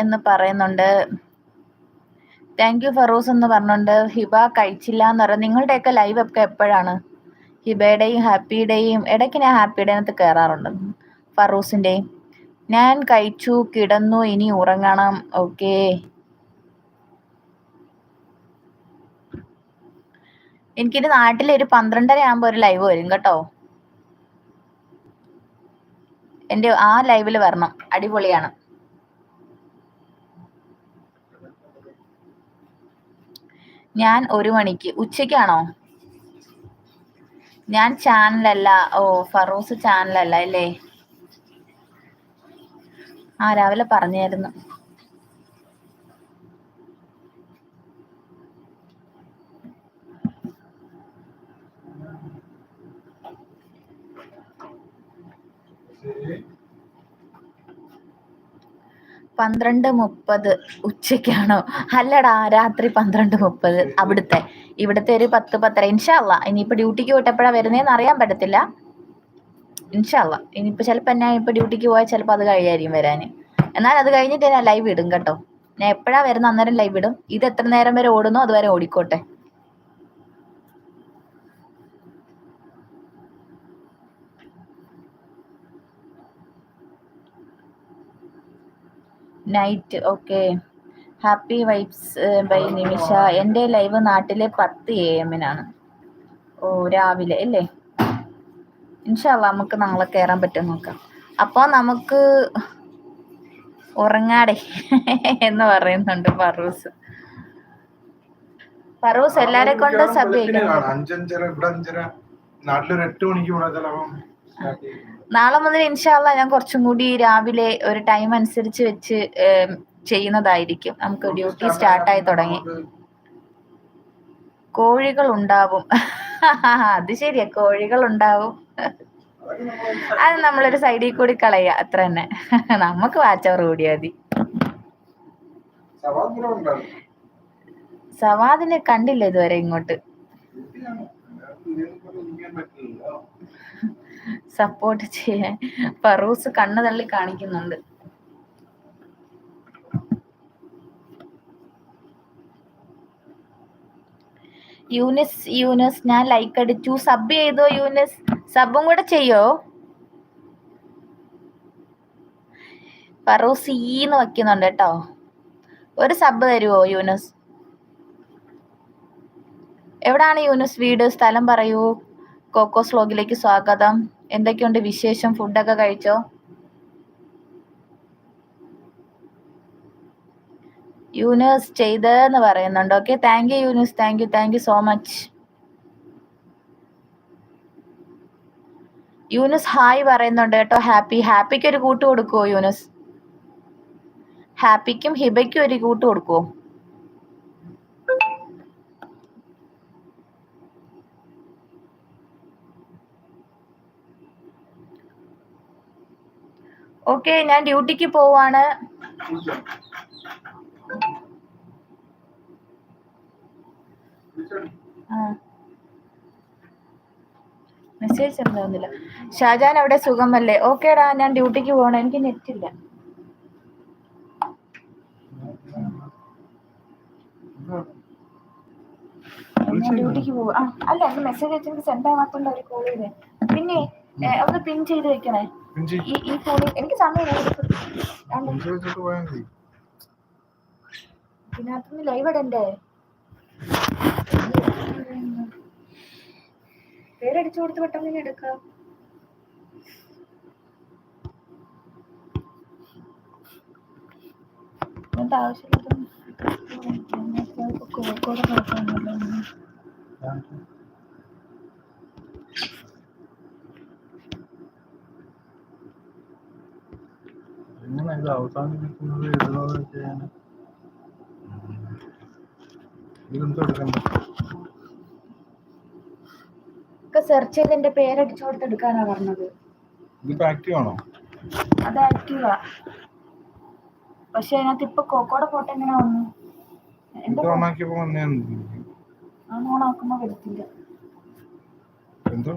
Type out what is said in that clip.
എന്ന് പറയുന്നുണ്ട്. Thank you Farooz എന്ന് പറഞ്ഞുണ്ട്. ഹിബ കഴിച്ചില്ല എന്ന് പറയുന്നത് നിങ്ങളുടെയൊക്കെ ലൈവ് ഒക്കെ എപ്പോഴാണ്? ഹിബയുടെയും ഹാപ്പിയുടെയും ഇടയ്ക്ക് ഞാൻ ഹാപ്പിയുടെ അകത്ത് കയറാറുണ്ട് ഫറൂസിന്റെയും ഞാൻ കഴിച്ചു കിടന്നു ഇനി ഉറങ്ങണം. ഓക്കേ എനിക്കിനി നാട്ടിൽ ഒരു പന്ത്രണ്ടര ആകുമ്പോൾ ഒരു ലൈവ് വരും കേട്ടോ. എന്റെ ആ ലൈവിൽ വരണം. അടിപൊളിയാണ്. ഞാൻ ഒരു മണിക്ക്. ഉച്ചയ്ക്കാണോ? ഞാൻ ചാനലല്ല. ഓ ഫറൂസ് ചാനലല്ല അല്ലേ? ആ രാവിലെ പറഞ്ഞായിരുന്നു. പന്ത്രണ്ട് മുപ്പത് ഉച്ചയ്ക്കാണോ? അല്ലടാ രാത്രി പന്ത്രണ്ട് മുപ്പത് അവിടുത്തെ. ഇവിടുത്തെ ഒരു പത്ത് പത്തര. ഇൻഷാല്ല ഇനിയിപ്പോ ഡ്യൂട്ടിക്ക് പോയിട്ട് എപ്പോഴാ വരുന്നതെന്ന് അറിയാൻ പറ്റത്തില്ല. ഇൻഷാല്ല ഇനിയിപ്പോ ചിലപ്പോ എന്നാ ഇപ്പൊ ഡ്യൂട്ടിക്ക് പോയാൽ ചിലപ്പോ അത് കഴിയായിരിക്കും വരാൻ എന്നാൽ അത് കഴിഞ്ഞിട്ട് ഞാൻ ലൈവ് ഇടും കേട്ടോ. ഞാൻ എപ്പോഴാ വരുന്ന അന്നേരം ലൈവ് ഇടും. ഇത് എത്ര നേരം വരെ ഓടുന്നോ അതുവരെ ഓടിക്കോട്ടെ. Night okay happy vibes bye Nimisha എന്റെ ലൈവ് നാട്ടിലെ പത്ത് എ എമ്മിനാണ് ഓ രാവിലെ അല്ലേ? ഇൻഷാല്ല നമുക്ക് നാളെ കയറാൻ പറ്റും നോക്കാം. അപ്പോൾ നമുക്ക് ഉറങ്ങാടെ എന്ന് പറയുന്നുണ്ട് ഫറൂസ്. ഫറൂസ് എല്ലാരെ കൊണ്ട് അഞ്ചര. നാട്ടിലൊരു എട്ട് മണിക്ക് പോണ ചിലപ്പം. നാളെ മുതൽ ഇൻഷാല്ല ഞാൻ കുറച്ചും കൂടി രാവിലെ ഒരു ടൈം അനുസരിച്ച് വെച്ച് ചെയ്യുന്നതായിരിക്കും. നമുക്ക് ഡ്യൂട്ടി സ്റ്റാർട്ടായി തുടങ്ങി. കോഴികൾ ഉണ്ടാവും അത് ശരിയാ കോഴികൾ ഉണ്ടാവും അത് നമ്മളൊരു സൈഡിൽ കൂടി കളയുക അത്ര തന്നെ. നമുക്ക് വാച്ചവർ കൂടിയാ മതി. സവാദിനെ കണ്ടില്ല ഇതുവരെ ഇങ്ങോട്ട്. സപ്പോർട്ട് ചെയ്യാൻ ഫറൂസ് കണ്ണു തള്ളി കാണിക്കുന്നുണ്ട്. യൂനിസ് യൂനിസ് ഞാൻ ലൈക്ക് അടിച്ചു. സബ് ചെയ്തോ യൂനിസ്? സബും കൂടെ ചെയ്യോ? ഫറൂസ് ഈന്ന് വെക്കുന്നുണ്ട് കേട്ടോ. ഒരു സബ് തരുവോ യൂനിസ്? എവിടാണ് യൂനിസ് വീട്? സ്ഥലം പറയൂ. കോക്കോസ് സ്ലോഗിലേക്ക് സ്വാഗതം. എന്തൊക്കെയുണ്ട് വിശേഷം? ഫുഡൊക്കെ കഴിച്ചോ? യൂനിസ് ചെയ്തെന്ന് പറയുന്നുണ്ട്. Okay thank you Yunis thank you thank you so much Yunus hi പറയുന്നുണ്ട് കേട്ടോ. ഹാപ്പി ഹാപ്പിക്ക് ഒരു കൂട്ട് കൊടുക്കുവോ യൂനസ് ഹാപ്പിക്കും ഹിബയ്ക്കും ഒരു കൂട്ട് കൊടുക്കുവോ? ഓക്കെ ഞാൻ ഡ്യൂട്ടിക്ക് പോവാണ്. മെസ്സേജ് ഉണ്ടാവുന്നില്ല ഷാജാൻ അവിടെ സുഖമല്ലേ? ഓക്കേടാ ഞാൻ ഡ്യൂട്ടിക്ക് പോകണം എനിക്ക് നെറ്റ് ഇല്ല. ഞാൻ ഡ്യൂട്ടിക്ക് പോവാ. അല്ല എന്റെ മെസ്സേജ് അയച്ചെങ്കിൽ സെൻഡ് ആവാത്തോണ്ട് അവർ കോൾ ചെയ്തേ. പിന്നെ ഒന്ന് പിൻ ചെയ്ത് വെക്കണേ. ഈ ഫോണിൽ എനിക്ക് സമയം ഇതിനകത്തുനിന്ന് ലൈവ് ഇടണ്ടേ? പേരടിച്ചു കൊടുത്ത് പെട്ടെന്ന് ഇനി എടുക്കാം. എന്താ ആവശ്യമില്ല കോഴിക്കോട് നോക്കാനല്ലോ ഇത് അവസാനിപ്പിക്കുന്നത് എഴുതുന്നത് വെച്ച് ഇതെന്തോ എടുക്കണ്ട സെർച്ച് ചെയ്ത് എന്റെ പേരടിച്ചു കൊടുത്ത് എടുക്കാനാ പറഞ്ഞത്. ഇതിപ്പോ ആക്റ്റീവ് ആണോ? അത് ആക്റ്റീവാ പക്ഷെ അതിനകത്ത് ഇപ്പൊ കോക്കോടെ ഫോട്ടോ എങ്ങനെ വന്നു? എന്റെ ഓണാക്കിയപ്പോ വന്നേ ആ ഓണാക്കുമ്പോ വരത്തില്ല. എന്തോ